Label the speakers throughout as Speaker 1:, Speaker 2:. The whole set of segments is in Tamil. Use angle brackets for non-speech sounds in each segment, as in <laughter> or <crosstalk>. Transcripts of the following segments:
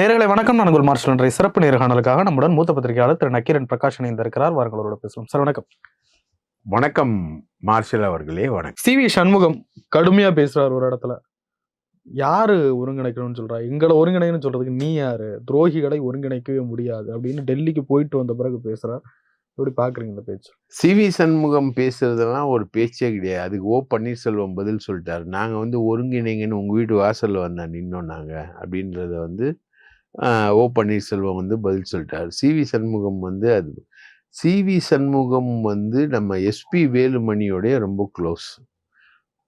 Speaker 1: நேர்களை வணக்கம். நான் உங்கள் மார்ஷல் என்ற சிறப்பு நேர்காணலுக்காக நம்முடன் மூத்த பத்திரிகையாளர் திரு நக்கீரன் பிரகாஷ் இணைந்திருக்கிறார். வார்களோட பேசலாம் சார் வணக்கம்.
Speaker 2: வணக்கம் மார்ஷல் அவர்களே. வணக்கம்.
Speaker 1: சி. வி. சண்முகம் கடுமையா பேசுறாரு ஒரு இடத்துல. யாரு ஒருங்கிணைக்கணும்னு சொல்றா? எங்களை ஒருங்கிணைன்னு சொல்றதுக்கு நீ யாரு? துரோகிகளை ஒருங்கிணைக்கவே முடியாது அப்படின்னு டெல்லிக்கு போயிட்டு வந்த பிறகு பேசுறார். எப்படி பாக்குறீங்க இந்த பேச்சு?
Speaker 2: சி. வி. சண்முகம் பேசுறதெல்லாம் ஒரு பேச்சே கிடையாது. அதுக்கு ஓ. பன்னீர்செல்வம் பதில் சொல்லிட்டாரு. நாங்க வந்து ஒருங்கிணைங்கன்னு உங்க வீட்டு வாசல்ல வந்தா நின்னோம் நாங்க அப்படின்றத வந்து ஓ பன்னீர்செல்வம் வந்து பதில் சொல்லிட்டார். சி வி சண்முகம் வந்து அது சி வி சண்முகம் வந்து நம்ம எஸ்பி வேலுமணியோடைய ரொம்ப க்ளோஸ்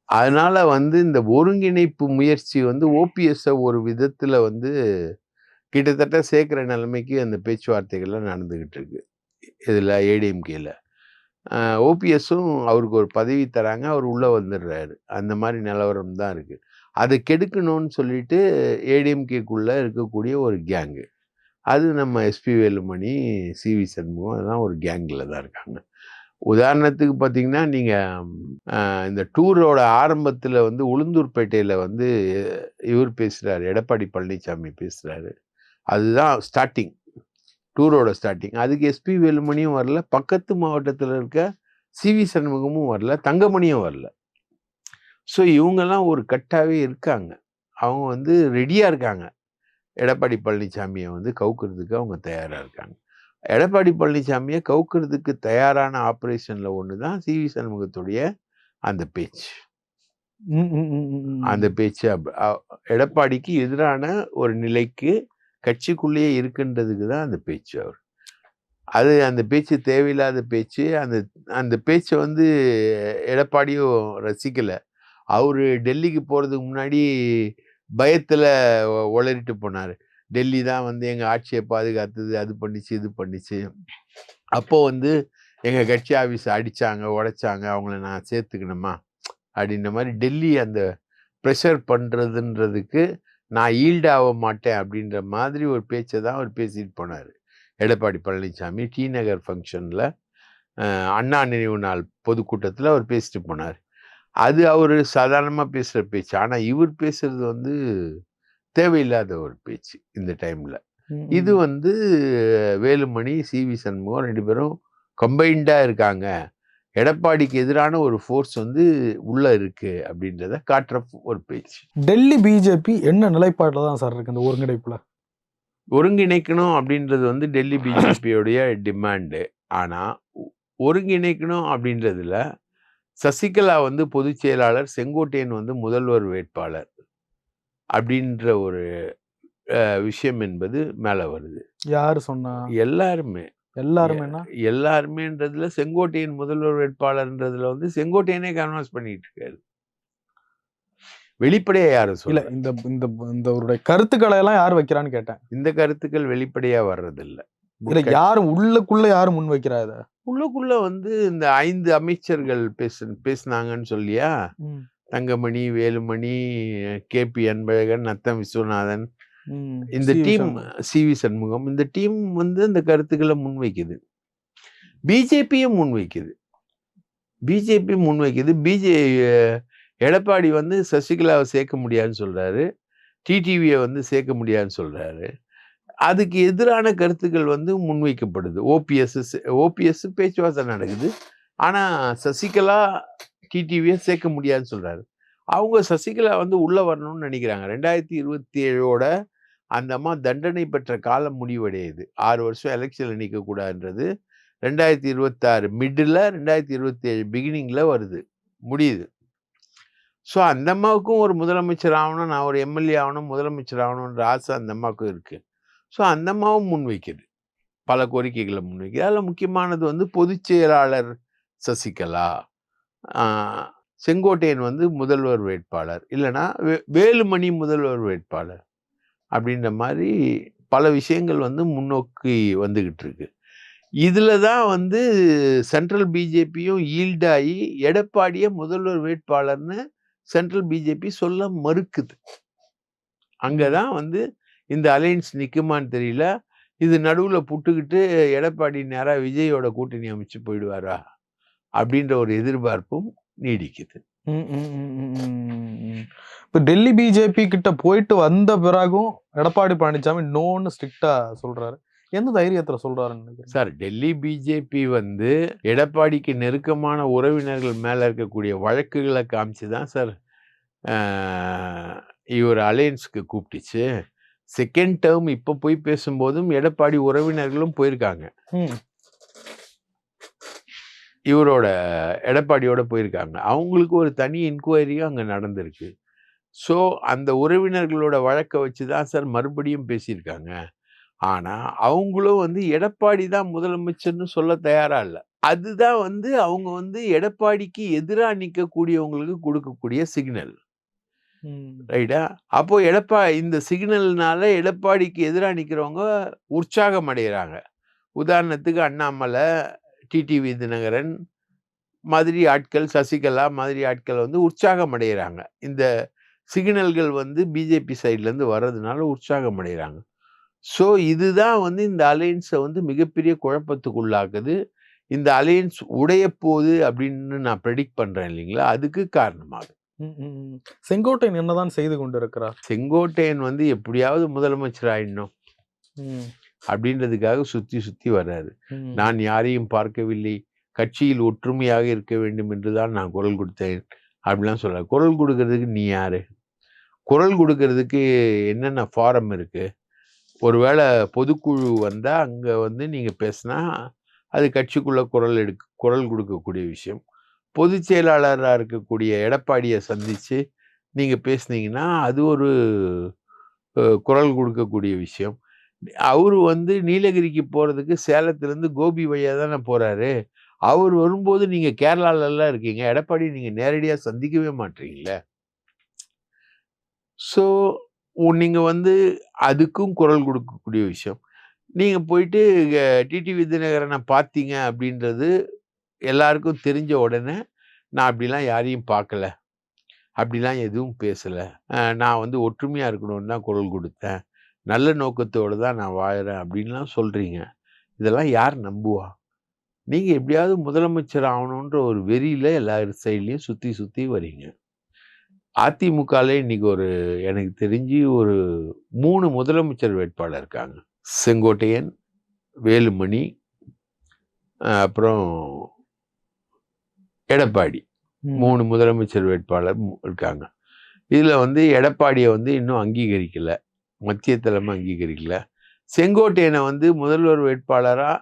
Speaker 2: அதனால் வந்து இந்த ஒருங்கிணைப்பு முயற்சி வந்து ஓபிஎஸ்ஸை ஒரு விதத்தில் வந்து கிட்டத்தட்ட சேர்க்குற நிலைமைக்கு அந்த பேச்சுவார்த்தைகள்லாம் நடந்துக்கிட்டு இருக்கு. இதில் ஏடிஎம்கேல. ஓபிஎஸ்ஸும் அவருக்கு ஒரு பதவி தராங்க அவர் உள்ளே வந்துடுறாரு. அந்த மாதிரி நிலவரம் தான் இருக்குது அதை கெடுக்கணும்னு சொல்லிட்டு ஏடிஎம்கேக்குள்ளே இருக்கக்கூடிய ஒரு கேங்கு. அது நம்ம எஸ்பி வேலுமணி சிவி சண்முகம் அதெல்லாம் ஒரு கேங்கில் தான் இருக்காங்க. உதாரணத்துக்கு பார்த்தீங்கன்னா நீங்கள் இந்த டூரோட ஆரம்பத்தில் வந்து உளுந்தூர்பேட்டையில் வந்து இவர் பேசுகிறாரு எடப்பாடி பழனிசாமி பேசுகிறாரு அதுதான் ஸ்டார்டிங். டூரோட ஸ்டார்டிங். அதுக்கு எஸ்பி வேலுமணியும் வரல பக்கத்து மாவட்டத்தில் இருக்க சிவி சண்முகமும் வரல தங்கமணியும் வரல. ஸோ இவங்கெல்லாம் ஒரு கட்டாவே இருக்காங்க. அவங்க வந்து ரெடியாக இருக்காங்க. எடப்பாடி பழனிசாமியை வந்து கவுக்கிறதுக்கு அவங்க தயாராக இருக்காங்க. எடப்பாடி பழனிசாமியை கவுக்கிறதுக்கு தயாரான ஆப்ரேஷனில் ஒன்று தான் சிவி சண்முகத்துடைய அந்த பேச்சு. அந்த பேச்சு எடப்பாடிக்கு எதிரான ஒரு நிலைக்கு கட்சிக்குள்ளேயே இருக்குன்றதுக்கு தான் அந்த பேச்சு அவர். அது அந்த பேச்சு தேவையில்லாத பேச்சு அந்த அந்த பேச்சை வந்து எடப்பாடியும் ரசிக்கலை. அவர் டெல்லிக்கு போகிறதுக்கு முன்னாடி பயத்தில் உளறிட்டு போனார். டெல்லி தான் வந்து எங்கள் ஆட்சியை பாதுகாத்தது அது பண்ணிச்சு இது பண்ணிச்சு. அப்போது வந்து எங்கள் கட்சி ஆஃபீஸ் அடித்தாங்க உடைச்சாங்க அவங்கள நான் சேர்த்துக்கணுமா? அப்படின்ற மாதிரி டெல்லி அந்த ப்ரெஷர் பண்ணுறதுன்றதுக்கு நான் ஈல்டு ஆக மாட்டேன் அப்படின்ற மாதிரி ஒரு பேச்சை தான் அவர் பேசிட்டு போனார். எடப்பாடி பழனிசாமி டி நகர் ஃபங்க்ஷனில் அண்ணா நினைவு நாள் பொதுக்கூட்டத்தில் அவர் பேசிட்டு போனார். அது அவர் சாதாரணமாக பேசுகிற பேச்சு. ஆனால் இவர் பேசுறது வந்து தேவையில்லாத ஒரு பேச்சு இந்த டைமில். இது. வந்து வேலுமணி சிவி சண்முகம் ரெண்டு பேரும் கம்பைண்டாக இருக்காங்க. எடப்பாடிக்கு எதிரான ஒரு ஃபோர்ஸ் வந்து உள்ள இருக்கு அப்படின்றத காட்டுற ஒரு பேச்சு.
Speaker 1: டெல்லி பிஜேபி என்ன நிலைப்பாடுல தான் சார் இருக்கு இந்த ஒருங்கிணைப்புல?
Speaker 2: ஒருங்கிணைக்கணும் அப்படின்றது வந்து டெல்லி <laughs> பிஜேபியோடைய டிமாண்டு. ஆனால் ஒருங்கிணைக்கணும் அப்படின்றதுல சசிகலா வந்து பொதுச் செயலாளர் செங்கோட்டையன் வந்து முதல்வர் வேட்பாளர் அப்படின்ற ஒரு விஷயம் என்பது மேலே வருது.
Speaker 1: யாரு சொன்னா?
Speaker 2: எல்லாருமே.
Speaker 1: எல்லாருமே
Speaker 2: எல்லாருமேன்றதுல செங்கோட்டையன் முதல்வர் வேட்பாளர்ன்றதுல வந்து செங்கோட்டையனே கன்வென்ஸ் பண்ணிட்டு இருக்காரு. வெளிப்படையா யாரும் சொல்ல
Speaker 1: இந்த இந்த இந்த அவருடைய கருத்துக்களை எல்லாம் யார் வைக்கிறான்னு கேட்டேன்.
Speaker 2: இந்த கருத்துக்கள் வெளிப்படையா வர்றதில்ல.
Speaker 1: இல்ல யாரும் உள்ளுக்குள்ள யாரு முன் வைக்கிறா
Speaker 2: உள்ளுக்குள்ள வந்து இந்த ஐந்து அமைச்சர்கள் பேச பேசினாங்கன்னு சொல்லியா? தங்கமணி வேலுமணி கே. பி. அன்பழகன் நத்தம் விஸ்வநாதன். இந்த. டீம். சி. வி. சண்முகம் இந்த டீம் வந்து இந்த கருத்துக்களை முன்வைக்குது. பிஜேபியும் முன்வைக்குது. பிஜேபி முன்வைக்குது. பிஜே எடப்பாடி வந்து சசிகலாவை சேர்க்க முடியாதுன்னு சொல்றாரு. டிடிவியை வந்து சேர்க்க முடியாதுன்னு சொல்றாரு. அதுக்கு எதிரான கருத்துக்கள் வந்து முன்வைக்கப்படுது. ஓபிஎஸ் ஓபிஎஸ் பேச்சுவார்த்தை நடக்குது. ஆனால் சசிகலா டிடிவியை சேர்க்க முடியாதுன்னு சொல்கிறாரு அவங்க சசிகலா வந்து உள்ளே வரணும்னு நினைக்கிறாங்க. ரெண்டாயிரத்தி இருபத்தி ஏழோட அந்த அம்மா தண்டனை பெற்ற காலம் முடிவடையுது. ஆறு வருஷம் எலெக்ஷனில் நிற்கக்கூடாதுன்றது ரெண்டாயிரத்தி இருபத்தாறு மிடில் ரெண்டாயிரத்தி இருபத்தி ஏழு பிகினிங்கில் வருது. முடியுது. ஸோ அந்த அம்மாவுக்கும் ஒரு முதலமைச்சர் ஆகணும் நான் ஒரு எம்எல்ஏ ஆகணும் முதலமைச்சர் ஆகணுன்ற ஆசை அந்த அம்மாவுக்கும் இருக்குது ஸோ அந்த அம்மாவும் முன்வைக்குது. பல கோரிக்கைகளை முன்வைக்குது. அதில் முக்கியமானது வந்து பொதுச் செயலாளர் சசிகலா செங்கோட்டையன் வந்து முதல்வர் வேட்பாளர் இல்லைன்னா வே- வேலுமணி முதல்வர் வேட்பாளர் அப்படின்ற மாதிரி பல விஷயங்கள் வந்து முன்னோக்கி வந்துகிட்டு இருக்கு. இதில் தான் வந்து சென்ட்ரல் பிஜேபியும் ஈல்டாகி எடப்பாடியை முதல்வர் வேட்பாளர்னு சென்ட்ரல் பிஜேபி சொல்ல மறுக்குது. அங்கே தான் வந்து இந்த அலையன்ஸ் நிற்குமான்னு தெரியல. இது நடுவில் புட்டுக்கிட்டு எடப்பாடி நேராக விஜயோட கூட்டணி அமைச்சு போயிடுவாரா? அப்படின்ற ஒரு எதிர்பார்ப்பும் நீடிக்குது.
Speaker 1: இப்ப டெல்லி பிஜேபி கிட்ட போயிட்டு வந்த பிறகும் எடப்பாடி பழனிசாமி நோன்னு ஸ்ட்ரிக்டா சொல்றாரு. எந்த தைரியத்துல சொல்றாருன்னு
Speaker 2: சார் டெல்லி பிஜேபி வந்து எடப்பாடிக்கு நெருக்கமான உறவினர்கள் மேல இருக்கக்கூடிய வழக்குகளை காமிச்சு தான் சார் இவர் அலையன்ஸுக்கு கூப்பிட்டுச்சு. செகண்ட் டேர்ம் இப்போ போய் பேசும்போதும் எடப்பாடி உறவினர்களும் போயிருக்காங்க. இவரோட எடப்பாடியோட போயிருக்காங்க. அவங்களுக்கு ஒரு தனி என்கொயரியும் அங்கே நடந்திருக்கு. ஸோ அந்த உறவினர்களோட வழக்கை வச்சு தான் சார் மறுபடியும் பேசியிருக்காங்க. ஆனால் அவங்களும் வந்து எடப்பாடி தான் முதலமைச்சர்னு சொல்ல தயாரா இல்லை. அதுதான் வந்து அவங்க வந்து எடப்பாடிக்கு எதிராக நிற்கக்கூடியவங்களுக்கு கொடுக்கக்கூடிய சிக்னல் ரைட்டா? அப்போ எடப்பா இந்த சிக்னல்னால எடப்பாடிக்கு எதிராக நிற்கிறவங்க உற்சாகம் அடைகிறாங்க உதாரணத்துக்கு அண்ணாமலை டிடிவி தினகரன் மாதிரி ஆட்கள் சசிகலா மாதிரி ஆட்கள் வந்து உற்சாகம் அடைகிறாங்க இந்த சிக்னல்கள் வந்து பிஜேபி சைட்லேருந்து வர்றதுனால உற்சாகம் அடைகிறாங்க ஸோ இதுதான் வந்து இந்த அலையன்ஸை வந்து மிகப்பெரிய குழப்பத்துக்குள்ளாக்குது. இந்த அலையன்ஸ் உடைய போகுது அப்படின்னு நான் ப்ரெடிக்ட் பண்ணுறேன் இல்லைங்களா? அதுக்கு காரணமாகுது
Speaker 1: செங்கோட்டையன் என்னதான் செய்து கொண்டிருக்கிறார்?
Speaker 2: செங்கோட்டையன் வந்து எப்படியாவது முதலமைச்சர் ஆயிடணும். அப்படின்றதுக்காக சுற்றி சுற்றி வர்றாரு. நான் யாரையும் பார்க்கவில்லை. கட்சியில் ஒற்றுமையாக இருக்க வேண்டும் என்று தான் நான் குரல் கொடுத்தேன். அப்படிலாம் சொல்ல குரல் கொடுக்கறதுக்கு நீ யாரு? குரல் கொடுக்கறதுக்கு என்னென்ன ஃபாரம் இருக்கு? ஒருவேளை பொதுக்குழு வந்தா அங்க வந்து நீங்க பேசினா அது கட்சிக்குள்ள குரல் எடுக்க குரல் கொடுக்கக்கூடிய விஷயம். பொதுச் செயலாளராக இருக்கக்கூடிய எடப்பாடியை சந்தித்து நீங்கள் பேசுனீங்கன்னா அது ஒரு குரல் கொடுக்கக்கூடிய விஷயம். அவர் வந்து நீலகிரிக்கு போகிறதுக்கு சேலத்துலேருந்து கோபி வழியாக தானே போகிறாரு அவர் வரும்போது நீங்கள் கேரளாலெல்லாம் இருக்கீங்க. எடப்பாடி நீங்கள் நேரடியாக சந்திக்கவே மாட்டீங்களே. ஸோ நீங்கள் வந்து அதுக்கும் குரல் கொடுக்கக்கூடிய விஷயம். நீங்கள் போயிட்டு டிடிவி தினகரனை பார்த்தீங்க அப்படின்றது எல்லாருக்கும் தெரிஞ்ச உடனே நான் அப்படிலாம் யாரையும் பார்க்கல. அப்படிலாம் எதுவும் பேசலை. நான் வந்து ஒற்றுமையாக இருக்கணும்னு தான் குரல் கொடுத்தேன். நல்ல நோக்கத்தோடு தான் நான் வாழறேன் அப்படின்லாம் சொல்கிறீங்க இதெல்லாம் யார் நம்புவா? நீங்கள் எப்படியாவது முதலமைச்சர் ஆகணுன்ற ஒரு வெறியில் எல்லா சைட்லேயும் சுற்றி சுற்றி வரீங்க அதிமுகல இன்றைக்கி ஒரு எனக்கு தெரிஞ்சு ஒரு மூணு முதலமைச்சர் வேட்பாளர் இருக்காங்க. செங்கோட்டையன் வேலுமணி அப்புறம் எடப்பாடி. மூணு முதலமைச்சர் வேட்பாளர் இருக்காங்க. இதுல வந்து எடப்பாடியை வந்து இன்னும் அங்கீகரிக்கல. மத்திய தலைமை அங்கீகரிக்கல. செங்கோட்டையனை வந்து முதல்வர் வேட்பாளரா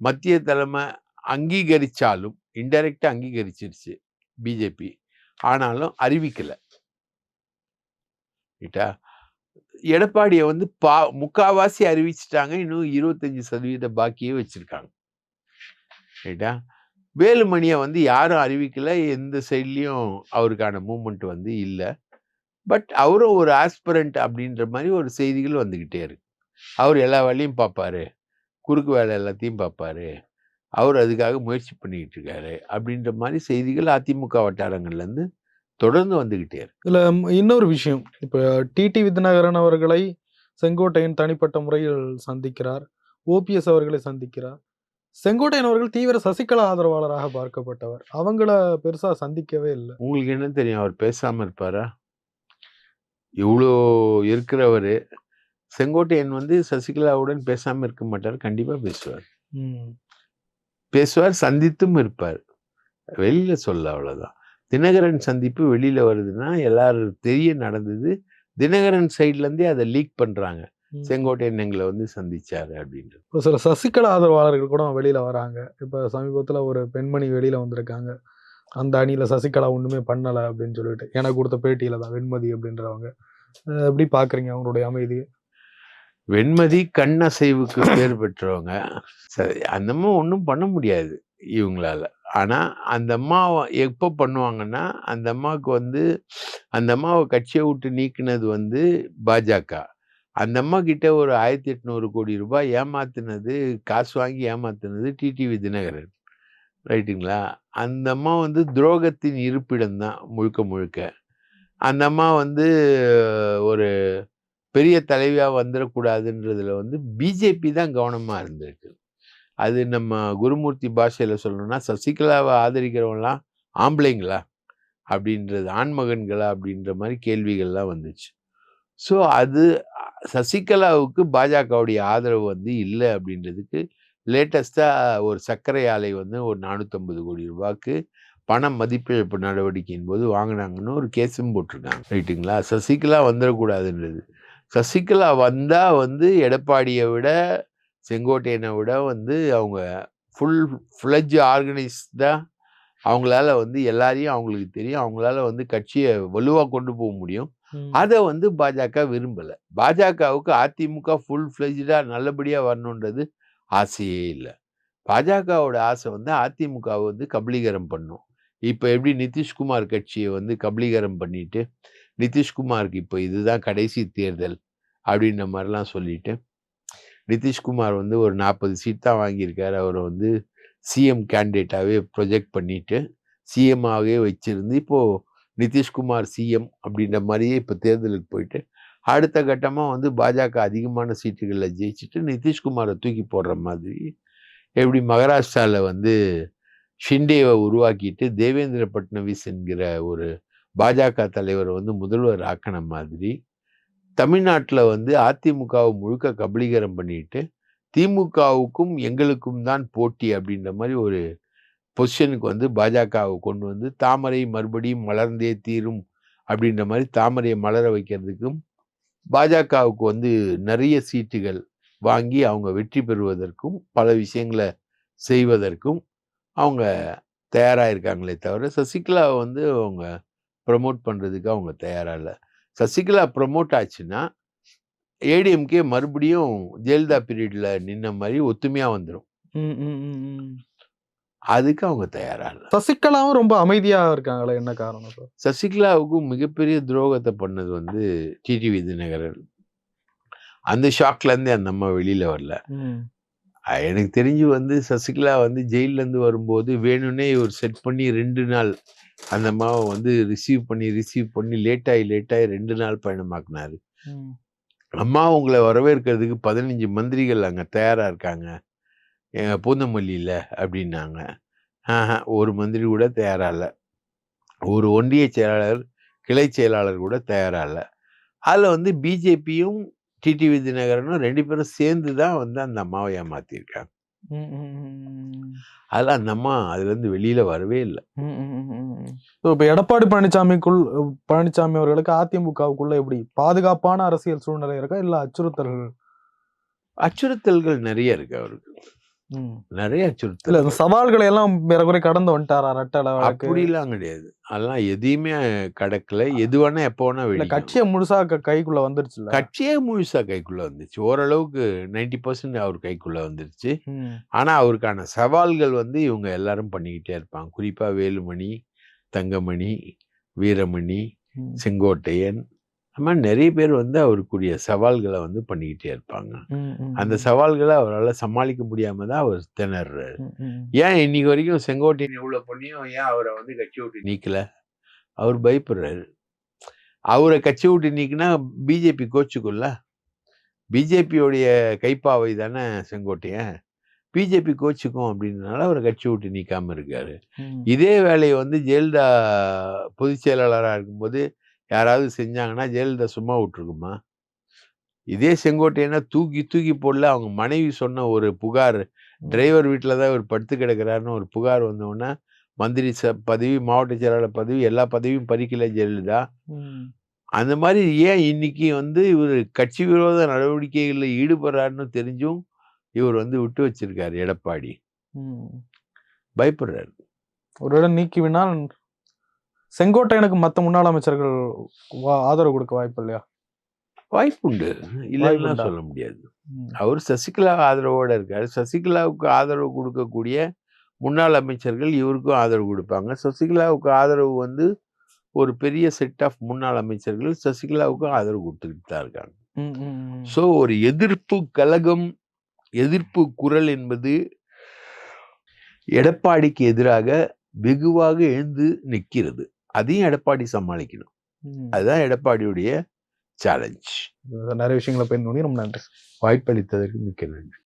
Speaker 2: மத்திய தலைமை அங்கீகரிச்சாலும் இன்டைரக்டா அங்கீகரிச்சிருச்சு பிஜேபி ஆனாலும் அறிவிக்கல. ரைட்டா எடப்பாடியை வந்து பா முக்காவாசி அறிவிச்சிட்டாங்க. இன்னும் இருபத்தஞ்சு சதவீத பாக்கியே வச்சிருக்காங்க. ரைட்டா வேலுமணியை வந்து யாரும் அறிவிக்கல. எந்த சைட்லேயும் அவருக்கான மூமெண்ட் வந்து இல்லை. பட் அவரும் ஒரு ஆஸ்பிரண்ட் அப்படின்ற மாதிரி ஒரு செய்திகள் வந்துக்கிட்டே இருக்கு. அவர் எல்லா வேலையும் பார்ப்பாரு. குறுக்கு வேலை எல்லாத்தையும் பார்ப்பாரு. அவர் அதுக்காக முயற்சி பண்ணிக்கிட்டு இருக்காரு அப்படின்ற மாதிரி செய்திகள் அதிமுக வட்டாரங்கள்லேருந்து தொடர்ந்து வந்துக்கிட்டே இருக்கு.
Speaker 1: இதுல இன்னொரு விஷயம். இப்போ டிடி வித்நகரன் அவர்களை செங்கோட்டையன் தனிப்பட்ட முறையில் சந்திக்கிறார். ஓபிஎஸ் அவர்களை சந்திக்கிறார். செங்கோட்டையன் அவர்கள் தீவிர சசிகலா ஆதரவாளராக பார்க்கப்பட்டவர். அவங்கள பெருசா சந்திக்கவே இல்லை.
Speaker 2: உங்களுக்கு என்ன தெரியும்? அவர் பேசாமல் இருப்பாரா? இவ்வளோ இருக்கிறவர். செங்கோட்டையன் வந்து சசிகலாவுடன் பேசாமல் இருக்க மாட்டார். கண்டிப்பாக பேசுவார். பேசுவார் சந்தித்தும் இருப்பார். வெளியில சொல்ல அவ்வளவுதான். தினகரன் சந்திப்பு வெளியில வருதுன்னா எல்லாரும் தெரிய நடந்தது. தினகரன் சைட்ல இருந்தே அதை லீக் பண்றாங்க. செங்கோட்டையன் எங்களை வந்து சந்திச்சாரு அப்படின்றது.
Speaker 1: இப்போ சில சசிகலா ஆதரவாளர்கள் கூட வெளியில வராங்க. இப்ப சமீபத்துல ஒரு பெண்மணி வெளியில வந்திருக்காங்க. அந்த அணியில சசிகலா ஒண்ணுமே பண்ணல அப்படின்னு சொல்லிட்டு எனக்கு கொடுத்த பேட்டியில தான் வெண்மதி அப்படின்றவங்க. எப்படி பாக்குறீங்க அவங்களுடைய அமைதி
Speaker 2: வெண்மதி கண் அசைவுக்கு பேர் பெற்றவங்க. சரி அந்த அம்மா ஒன்றும் பண்ண முடியாது இவங்களால. ஆனா அந்த அம்மா எப்போ பண்ணுவாங்கன்னா அந்த அம்மாவுக்கு வந்து அந்த அம்மாவை கட்சியை விட்டு நீக்கினது வந்து பாஜக. அந்த அம்மா கிட்ட ஒரு ஆயிரத்தி எட்நூறு கோடி ரூபாய் ஏமாத்தினது காசு வாங்கி ஏமாத்தினது டிடிவி தினகரன். ரைட்டுங்களா? அந்த அம்மா வந்து துரோகத்தின் இருப்பிடம் தான் முழுக்க முழுக்க. அந்த அம்மா வந்து ஒரு பெரிய தலைவியாக வந்துடக்கூடாதுன்றதுல வந்து பிஜேபி தான் கவனமாக இருந்திருக்கு. அது நம்ம குருமூர்த்தி பாஷையில் சொல்லணும்னா சசிகலாவை ஆதரிக்கிறவங்களாம் ஆம்பளைங்களா? அப்படின்றது ஆண்மகன்களா அப்படின்ற மாதிரி கேள்விகள்லாம் வந்துச்சு. ஸோ அது சசிகலாவுக்கு பாஜகவுடைய ஆதரவு வந்து இல்லை அப்படின்றதுக்கு லேட்டஸ்ட்டாக ஒரு சர்க்கரை ஆலை வந்து ஒரு நானூற்றம்பது கோடி ரூபாய்க்கு பண மதிப்பிழப்பு நடவடிக்கையின் போது வாங்கினாங்கன்னு ஒரு கேஸும் போட்டிருக்காங்க. ரைட்டுங்களா? சசிகலா வந்துடக்கூடாதுன்றது. சசிகலா வந்தால் வந்து எடப்பாடியை விட செங்கோட்டையனை விட வந்து அவங்க ஃபுல் ஃப்ளஜ் ஆர்கனைஸ்டாக அவங்களால வந்து எல்லாரையும் அவங்களுக்கு தெரியும். அவங்களால வந்து கட்சியை வலுவாக கொண்டு போக முடியும். அதை வந்து பாஜக விரும்பலை. பாஜகவுக்கு அதிமுக ஃபுல் ஃப்ளெஜ்டாக நல்லபடியாக வரணுன்றது ஆசையே இல்லை. பாஜகவோட ஆசை வந்து அதிமுகவை வந்து கபலீகரம் பண்ணும். இப்போ எப்படி நிதிஷ்குமார் கட்சியை வந்து கபலீகரம் பண்ணிட்டு நிதிஷ்குமாருக்கு இப்போ இதுதான் கடைசி தேர்தல் அப்படின்ற மாதிரிலாம் சொல்லிட்டு நிதிஷ்குமார் வந்து ஒரு நாற்பது சீட் தான் வாங்கியிருக்காரு. அவரை வந்து சிஎம் கேண்டிடேட்டாகவே ப்ரொஜெக்ட் பண்ணிட்டு சிஎம்மாகவே வச்சிருந்து இப்போது நிதிஷ்குமார் சிஎம் அப்படின்ற மாதிரியே இப்போ தேர்தலுக்கு போயிட்டு அடுத்த கட்டமாக வந்து பாஜக அதிகமான சீட்டுகளில் ஜெயிச்சுட்டு நிதிஷ்குமாரை தூக்கி போடுற மாதிரி எப்படி மகாராஷ்டிராவில் வந்து ஷிண்டேவை உருவாக்கிட்டு தேவேந்திர பட்னவிஸ் என்கிற ஒரு பாஜக தலைவரை வந்து முதல்வர் ஆக்கின மாதிரி தமிழ்நாட்டில் வந்து அதிமுகவை முழுக்க கபலீகரம் பண்ணிட்டு திமுகவுக்கும் எங்களுக்கும் தான் போட்டி அப்படின்ற மாதிரி ஒரு பொசிஷனுக்கு வந்து பாஜகவை கொண்டு வந்து தாமரை மறுபடியும் மலர்ந்தே தீரும் அப்படின்ற மாதிரி தாமரையை மலர வைக்கிறதுக்கும் பாஜகவுக்கு வந்து நிறைய சீட்டுகள் வாங்கி அவங்க வெற்றி பெறுவதற்கும் பல விஷயங்களை செய்வதற்கும் அவங்க தயாராக இருக்காங்களே தவிர சசிகலாவை வந்து அவங்க ப்ரமோட் பண்ணுறதுக்கு அவங்க தயாராக இல்லை. சசிகலா ப்ரமோட் ஆச்சுன்னா ஏடிஎம்கே மறுபடியும் ஜெயலலிதா பீரியடில் நின்ன மாதிரி ஒத்துமையாக வந்துடும் அதுக்கு அவங்க தயாராக இல்லை
Speaker 1: சசிகலாவும் ரொம்ப அமைதியா இருக்காங்களே என்ன காரணம் சார்
Speaker 2: சசிகலாவுக்கு மிகப்பெரிய துரோகத்தை பண்ணது வந்து டிடிவி தினகரன் அந்த ஷாக்லேருந்தே அந்த அம்மா வெளியில் வரல. எனக்கு தெரிஞ்சு வந்து சசிகலா வந்து ஜெயிலேருந்து வரும்போது வேணும்னே ஒரு செட் பண்ணி ரெண்டு நாள் அந்த அம்மாவை வந்து ரிசீவ் பண்ணி ரிசீவ் பண்ணி லேட்டாகி லேட்டாகி ரெண்டு நாள் பயணமாக்குனாரு. அம்மா உங்களை வரவேற்கிறதுக்கு பதினஞ்சு மந்திரிகள் அங்கே தயாராக இருக்காங்க. எங்கள் பூந்தமல்லியில் அப்படின்னாங்க ஆஹா ஒரு மந்திரி கூட தயாராக இல்லை ஒரு ஒன்றிய செயலாளர் கிளை செயலாளர் கூட தயாராக இல்லை அதில் வந்து பிஜேபியும் டிடிவி தினகரனும் ரெண்டு பேரும் சேர்ந்து தான் வந்து அந்த அம்மாவை
Speaker 1: ம்.
Speaker 2: அதில் அந்த அம்மா அதுலேருந்து வெளியில் வரவே இல்லை.
Speaker 1: இப்ப எடப்பாடி பழனிசாமிக்குள் பழனிசாமி அவர்களுக்கு அதிமுகவுக்குள்ள எப்படி பாதுகாப்பான அரசியல் சூழ்நிலை இருக்கா? இல்ல அச்சுறுத்தல்கள்?
Speaker 2: அச்சுறுத்தல்கள் நிறைய இருக்கு அவருக்கு. நிறைய அச்சுறுத்தல்
Speaker 1: சவால்களை எல்லாம் ஏறக்குறை கடந்து வந்துட்டாரா? ரெட்டல
Speaker 2: அப்படிலாம் கிடையாது. அதெல்லாம் எதையுமே கடக்கல. எது வேணா எப்போ வேணா வெளியே
Speaker 1: கட்சியை முழுசா கைக்குள்ள வந்துருச்சு
Speaker 2: கட்சியே முழுசா கைக்குள்ள வந்துச்சு. ஓரளவுக்கு நைன்டி பர்சன்ட் அவர் கைக்குள்ள வந்துருச்சு. ஆனா அவருக்கான சவால்கள் வந்து இவங்க எல்லாரும் பண்ணிக்கிட்டே இருப்பாங்க. குறிப்பா வேலுமணி தங்கமணி வீரமணி. செங்கோட்டையன் மாதிரி நிறைய பேர் வந்து அவருக்குரிய சவால்களை வந்து பண்ணிக்கிட்டே இருப்பாங்க. அந்த. சவால்களை அவரால் சமாளிக்க முடியாம தான் அவர் திணறாரு. ஏன் இன்னைக்கு வரைக்கும் செங்கோட்டையன் எவ்வளவு பண்ணியும் ஏன் அவரை வந்து கட்சி விட்டு நீக்கல? அவர் பயப்படுறாரு. அவரை கட்சி விட்டு நீக்கினா பிஜேபி கோச்சுக்குள்ள பிஜேபியோடைய கைப்பாவை தானே செங்கோட்டையன்? பிஜேபி கோச்சுக்கும் அப்படின்றனால அவரை கட்சி விட்டு நீக்காம இருக்காரு. இதே வேலையை வந்து ஜெயலலிதா பொதுச் செயலாளராக இருக்கும்போது யாராவது செஞ்சாங்கன்னா ஜெயலலிதா சும்மா விட்டுருக்குமா? இதே செங்கோட்டையனை தூக்கி தூக்கி போடல அவங்க மனைவி சொன்ன ஒரு புகார் டிரைவர் வீட்டில் தான் இவர் படுத்து கிடக்கிறாருன்னு ஒரு புகார் வந்தோடனே மந்திரி ச பதவி மாவட்ட செயலாளர் பதவி எல்லா பதவியும் பறிக்கல ஜெயலலிதா. அந்த மாதிரி ஏன் இன்னைக்கு வந்து இவர் கட்சி விரோத நடவடிக்கைகளில் ஈடுபடுறாருன்னு தெரிஞ்சும் இவர் வந்து விட்டு வச்சிருக்காரு எடப்பாடி. பயப்படுறாரு.
Speaker 1: ஒரு இடம் நீக்கிவினால் செங்கோட்டையனுக்கு மத்த முன்னாள் அமைச்சர்கள் ஆதரவு கொடுக்க வாய்ப்பு இல்லையா?
Speaker 2: வாய்ப்புண்டு. இல்லைன்னா
Speaker 1: வாய்ப்புண்டா?
Speaker 2: சொல்ல முடியாது. அவர் சசிகலா ஆதரவோட இருக்காரு. சசிகலாவுக்கு ஆதரவு கொடுக்கக்கூடிய முன்னாள் அமைச்சர்கள் இவருக்கும் ஆதரவு கொடுப்பாங்க. சசிகலாவுக்கு ஆதரவு வந்து ஒரு பெரிய செட் ஆஃப் முன்னாள் அமைச்சர்கள் சசிகலாவுக்கும் ஆதரவு கொடுத்துக்கிட்டு தான் இருக்காங்க. ஸோ ஒரு எதிர்ப்பு கலகம் எதிர்ப்பு குரல் என்பது எடப்பாடிக்கு எதிராக வெகுவாக எழுந்து நிற்கிறது. அதையும் எடப்பாடி சமாளிக்கணும். அதுதான் எடப்பாடியுடைய சேலஞ்ச்
Speaker 1: நிறைய விஷயங்களை பயன்படுத்தி ரொம்ப நன்றி.
Speaker 2: வாய்ப்பளித்ததற்கு மிக்க நன்றி.